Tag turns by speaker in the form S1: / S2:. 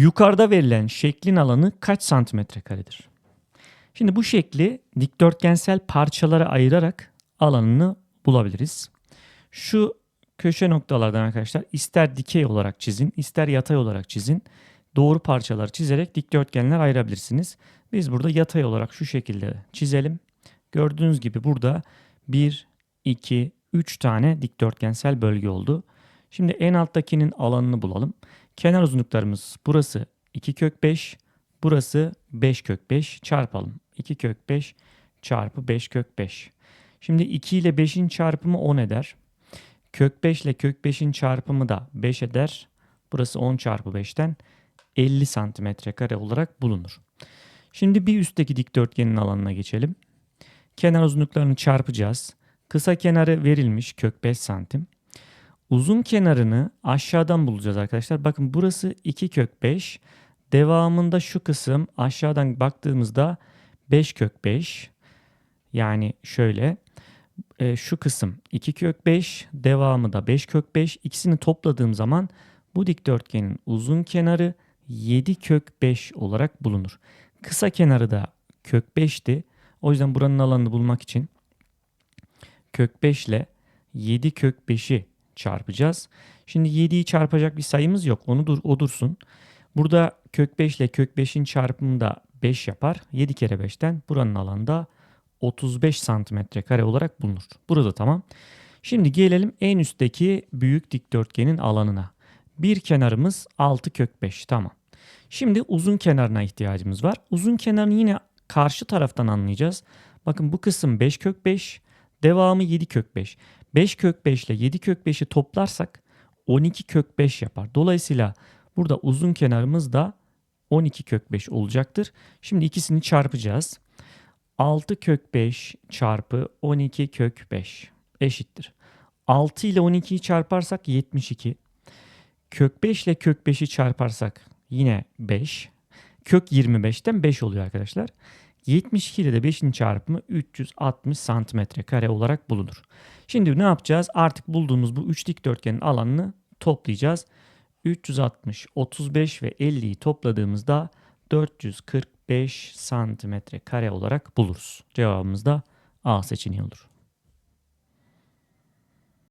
S1: Yukarıda verilen şeklin alanı kaç santimetre karedir? Şimdi bu şekli dikdörtgensel parçalara ayırarak alanını bulabiliriz. Şu köşe noktalardan arkadaşlar ister dikey olarak çizin, ister yatay olarak çizin. Doğru parçaları çizerek dikdörtgenler ayırabilirsiniz. Biz burada yatay olarak şu şekilde çizelim. Gördüğünüz gibi burada 1, 2, 3 tane dikdörtgensel bölge oldu. Şimdi en alttakinin alanını bulalım. Kenar uzunluklarımız burası 2 kök 5, burası 5 kök 5 çarpalım. 2 kök 5 çarpı 5 kök 5. Şimdi 2 ile 5'in çarpımı 10 eder. Kök 5 ile kök 5'in çarpımı da 5 eder. Burası 10 çarpı 5'ten 50 santimetre kare olarak bulunur. Şimdi bir üstteki dikdörtgenin alanına geçelim. Kenar uzunluklarını çarpacağız. Kısa kenarı verilmiş kök 5 santim. Uzun kenarını aşağıdan bulacağız arkadaşlar. Bakın burası 2 kök 5. Devamında şu kısım aşağıdan baktığımızda 5 kök 5. Yani şöyle e, şu kısım 2 kök 5 devamı da 5 kök 5 ikisini topladığım zaman bu dikdörtgenin uzun kenarı 7 kök 5 olarak bulunur. Kısa kenarı da kök 5'ti. O yüzden buranın alanını bulmak için kök 5 ile 7 kök 5'i çarpacağız. Şimdi 7'yi çarpacak bir sayımız yok. Onu dur, o dursun. Burada kök 5 ile kök 5'in çarpımı da 5 yapar. 7 kere 5'ten buranın alanı da 35 santimetre kare olarak bulunur. Burada tamam. Şimdi gelelim en üstteki büyük dikdörtgenin alanına. Bir kenarımız 6 kök 5 tamam. Şimdi uzun kenarına ihtiyacımız var. Uzun kenarını yine karşı taraftan anlayacağız. Bakın bu kısım 5 kök 5, devamı 7 kök 5. 5 kök 5 ile 7 kök 5'i toplarsak 12 kök 5 yapar. Dolayısıyla burada uzun kenarımız da 12 kök 5 olacaktır. Şimdi ikisini çarpacağız. 6 kök 5 çarpı 12 kök 5 eşittir. 6 ile 12'yi çarparsak 72. Kök 5 ile kök 5'i çarparsak yine 5. Kök 25'ten 5 oluyor arkadaşlar. 72 ile de 5'in çarpımı 360 santimetre kare olarak bulunur. Şimdi ne yapacağız? Artık bulduğumuz bu üç dikdörtgenin alanını toplayacağız. 360, 35 ve 50'yi topladığımızda 445 santimetre kare olarak buluruz. Cevabımız da A seçeneği olur.